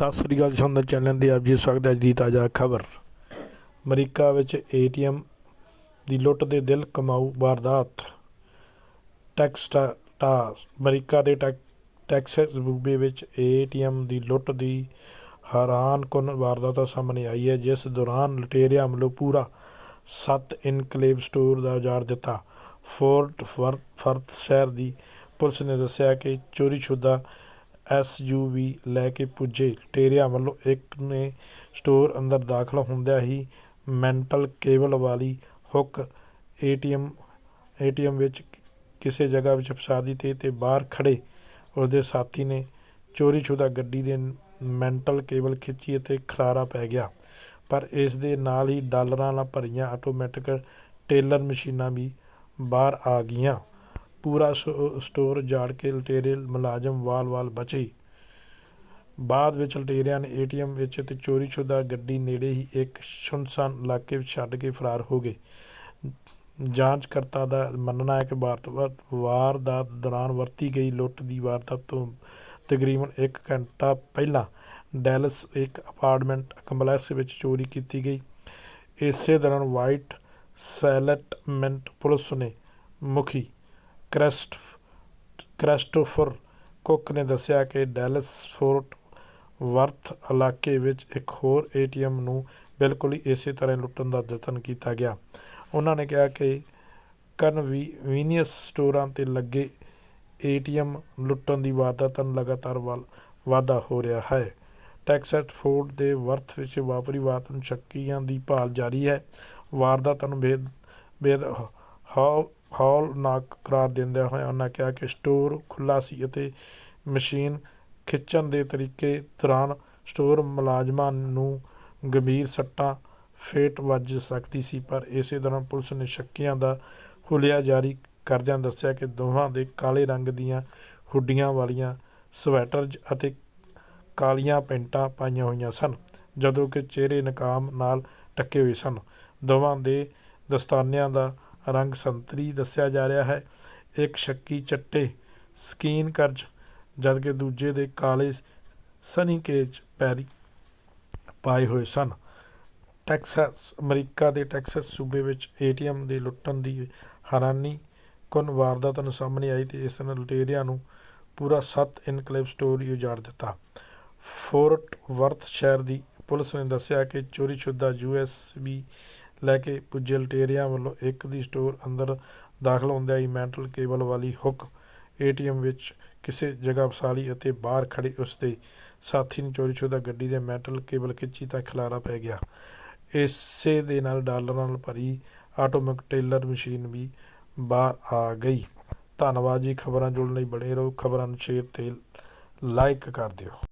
ਸਤਿ ਸ੍ਰੀ ਅਕਾਲ ਸੰਦਰ channel ਦੇ ਆਪ ਜੀ ਸਵਾਗਤ ਹੈ ਅੱਜ ਦੀ ਤਾਜ਼ਾ ਖਬਰ। ਅਮਰੀਕਾ ਵਿੱਚ ਏਟੀਐਮ ਦੀ ਲੁੱਟ ਦੇ ਦਿਲ ਕਮਾਊ ਵਾਰਦਾਤ। ਟੈਕਸਟਾਸ ਅਮਰੀਕਾ ਦੇ ਟੈਕ- ਟੈਕਸਸ ਸੂਬੇ ਵਿੱਚ ਏਟੀਐਮ ਦੀ ਲੁੱਟ ਦੀ ਹੈਰਾਨਕੁਨ ਵਾਰਦਾਤ ਸਾਹਮਣੇ ਆਈ ਹੈ, ਜਿਸ ਦੌਰਾਨ ਲੁਟੇਰਿਆਂ ਵੱਲੋਂ ਪੂਰਾ ਸੱਤ ਇਨਕਲੇਵ ਸਟੋਰ ਦਾ ਉਜਾੜ ਦਿੱਤਾ। ਫੋਰਟ ਵਰਥ ਫਰਥ ਸ਼ਹਿਰ ਦੀ ਪੁਲਿਸ ਨੇ ਦੱਸਿਆ ਕਿ ਚੋਰੀਸ਼ੁਦਾ ਐੱਸ ਯੂ ਵੀ ਲੈ ਕੇ ਪੁੱਜੇ। ਲੁਟੇਰਿਆਂ ਵੱਲੋਂ ਇੱਕ ਨੇ ਸਟੋਰ ਅੰਦਰ ਦਾਖਲ ਹੁੰਦਿਆਂ ਹੀ ਮੈਂਟਲ ਕੇਬਲ ਵਾਲੀ ਹੁੱਕ ਏਟੀਐਮ ਏਟੀਐਮ ਵਿੱਚ ਕਿਸੇ ਜਗ੍ਹਾ ਵਿੱਚ ਫਸਾ ਦਿੱਤੀ ਤੇ ਬਾਹਰ ਖੜੇ ਉਸਦੇ ਸਾਥੀ ਨੇ ਚੋਰੀਸ਼ੁਦਾ ਗੱਡੀ ਦੇ ਮੈਂਟਲ ਕੇਬਲ ਖਿੱਚੀ ਅਤੇ ਖਲਾਰਾ ਪੈ ਗਿਆ। ਪਰ ਇਸ ਦੇ ਨਾਲ ਹੀ ਡਾਲਰਾਂ ਨਾਲ ਭਰੀਆਂ ਆਟੋਮੈਟਿਕ ਟੇਲਰ ਮਸ਼ੀਨਾਂ ਵੀ ਬਾਹਰ ਆ ਗਈਆਂ। ਪੂਰਾ ਸ- ਸਟੋਰ ਜਾੜ ਕੇ ਲੁਟੇਰੇ ਮੁਲਾਜ਼ਮ ਵਾਲ-ਵਾਲ ਬਚੇ। ਬਾਅਦ ਵਿੱਚ ਲੁਟੇਰਿਆਂ ਨੇ ਏਟੀਐਮ ਵਿੱਚ ਤੇ ਚੋਰੀਸ਼ੁਦਾ ਗੱਡੀ ਨੇੜੇ ਹੀ ਇੱਕ ਸੁੰਨਸਾਨ ਇਲਾਕੇ ਵਿੱਚ ਛੱਡ ਕੇ ਫਰਾਰ ਹੋ ਗਏ। ਜਾਂਚਕਰਤਾ ਦਾ ਮੰਨਣਾ ਹੈ ਕਿ ਵਾਰਦਾਤ ਵਾਰਦਾਤ ਦੌਰਾਨ ਵਰਤੀ ਗਈ ਲੁੱਟ ਦੀ ਵਾਰਦਾਤ ਤੋਂ ਤਕਰੀਬਨ 1 ਘੰਟਾ ਪਹਿਲਾਂ ਡੈਲਸ ਇੱਕ ਅਪਾਰਟਮੈਂਟ ਕੰਪਲੈਕਸ ਵਿੱਚ ਚੋਰੀ ਕੀਤੀ ਗਈ। ਇਸੇ ਦੌਰਾਨ ਵਾਈਟ ਸੈਲਟਮੈਂਟ ਪੁਲਿਸ ਨੇ ਮੁਖੀ ਕ੍ਰੈਸਟ, ਕ੍ਰਿਸਟੋਫਰ ਕੁੱਕ ਨੇ ਦੱਸਿਆ ਕਿ ਡੈਲਸ ਫੋਰਟ ਵਰਥ ਇਲਾਕੇ ਵਿੱਚ ਇੱਕ ਹੋਰ ਏਟੀਐਮ ਨੂੰ ਬਿਲਕੁਲ ਹੀ ਇਸੇ ਤਰ੍ਹਾਂ ਲੁੱਟਣ ਦਾ ਯਤਨ ਕੀਤਾ ਗਿਆ। ਉਹਨਾਂ ਨੇ ਕਿਹਾ ਕਿ ਕਨਵੀਨੀਅੰਸ ਸਟੋਰਾਂ ਤੇ ਲੱਗੇ ਏਟੀਐਮ ਲੁੱਟਣ ਦੀ ਵਾਰਦਾਤ ਨੂੰ ਲਗਾਤਾਰ ਵੱਲ ਵਾਧਾ ਹੋ ਰਿਹਾ ਹੈ। ਟੈਕਸਸ ਫੋਰਡ ਦੇ ਵਰਥ ਵਿੱਚ ਵਾਪਰੀ ਵਾਰਦਾਤ ਨੂੰ ਸ਼ੱਕੀਆਂ ਦੀ ਭਾਲ ਜਾਰੀ ਹੈ। ਵਾਰਦਾਤ ਨੂੰ ਬੇਦ ਬੇਦ ਹਾਲ ਹੌਲਨਾਕ ਕਰਾਰ ਦਿੰਦਿਆਂ ਹੋਇਆ ਉਹਨਾਂ ਕਿਹਾ ਕਿ ਸਟੋਰ ਖੁੱਲ੍ਹਾ ਸੀ ਅਤੇ ਮਸ਼ੀਨ ਖਿੱਚਣ ਦੇ ਤਰੀਕੇ ਦੌਰਾਨ ਸਟੋਰ ਮੁਲਾਜ਼ਮਾਂ ਨੂੰ ਗੰਭੀਰ ਸੱਟਾਂ ਫੇਟ ਵੱਜ ਸਕਦੀ ਸੀ, ਪਰ ਇਸੇ ਦੌਰਾਨ ਪੁਲਿਸ ਨੇ ਸ਼ੱਕੀਆਂ ਦਾ ਹੁਲੀਆ ਜਾਰੀ ਕਰਦਿਆਂ ਦੱਸਿਆ ਕਿ ਦੋਵਾਂ ਦੇ ਕਾਲੇ ਰੰਗ ਦੀਆਂ ਹੁੱਡੀਆਂ ਵਾਲੀਆਂ ਸਵੈਟਰਜ਼ ਅਤੇ ਕਾਲੀਆਂ ਪੈਂਟਾਂ ਪਾਈਆਂ ਹੋਈਆਂ ਸਨ, ਜਦੋਂ ਕਿ ਚਿਹਰੇ ਨਕਾਮ ਨਾਲ ਢੱਕੇ ਹੋਏ ਸਨ। ਦੋਵਾਂ ਦੇ ਦਸਤਾਨਿਆਂ ਦਾ ਰੰਗ ਸੰਤਰੀ ਦੱਸਿਆ ਜਾ ਰਿਹਾ ਹੈ। ਇੱਕ ਸ਼ੱਕੀ ਚੱਟੇ ਸਕੀਨ ਕਰਜ, ਜਦਕਿ ਦੂਜੇ ਦੇ ਕਾਲੇ ਸਨੀ ਕੇਜ ਪੈਰੀ ਪਾਏ ਹੋਏ ਸਨ। ਟੈਕਸਸ, ਅਮਰੀਕਾ ਦੇ ਟੈਕਸਸ ਸੂਬੇ ਵਿੱਚ ਏਟੀਐਮ ਦੇ ਲੁੱਟਣ ਦੀ ਹੈਰਾਨੀ ਕੁਨ ਵਾਰਦਾਤ ਨੂੰ ਸਾਹਮਣੇ ਆਈ ਤੇ ਇਸ ਨਾਲ ਲੁਟੇਰਿਆਂ ਨੂੰ ਪੂਰਾ ਸੱਤ ਇਨਕਲੇਵ ਸਟੋਰ ਹੀ ਉਜਾੜ ਦਿੱਤਾ। ਫੋਰਟ ਵਰਥ ਸ਼ਹਿਰ ਦੀ ਪੁਲਿਸ ਨੇ ਦੱਸਿਆ ਕਿ ਚੋਰੀਸ਼ੁਦਾ ਯੂਐਸਬੀ ਲੈ ਕੇ ਪੁੱਜੇ ਲਟੇਰਿਆਂ ਵੱਲੋਂ ਇੱਕ ਦੀ ਸਟੋਰ ਅੰਦਰ ਦਾਖਲ ਹੁੰਦਿਆਂ ਹੀ ਮੈਂਟਲ ਕੇਬਲ ਵਾਲੀ ਹੁੱਕ ਏਟੀਐਮ ਵਿੱਚ ਕਿਸੇ ਜਗ੍ਹਾ ਫਸਾ ਅਤੇ ਬਾਹਰ ਖੜੇ ਉਸ ਦੇ ਸਾਥੀ ਨੇ ਚੋਰੀਸ਼ੁਦਾ ਗੱਡੀ ਦੇ ਮੈਟਲ ਕੇਬਲ ਖਿੱਚੀ ਤਾਂ ਖਿਲਾਰਾ ਪੈ ਗਿਆ। ਇਸੇ ਦੇ ਨਾਲ ਡਾਲਰਾਂ ਨਾਲ ਭਰੀ ਆਟੋਮੈਟਿਕ ਟੇਲਰ ਮਸ਼ੀਨ ਵੀ ਬਾਹਰ ਆ ਗਈ। ਧੰਨਵਾਦ ਜੀ, ਖਬਰਾਂ ਜੁੜਨ ਲਈ ਬਣੇ ਰਹੋ। ਖਬਰਾਂ ਨੂੰ ਸ਼ੇਅਰ ਤੇ ਲਾਈਕ ਕਰ ਦਿਓ।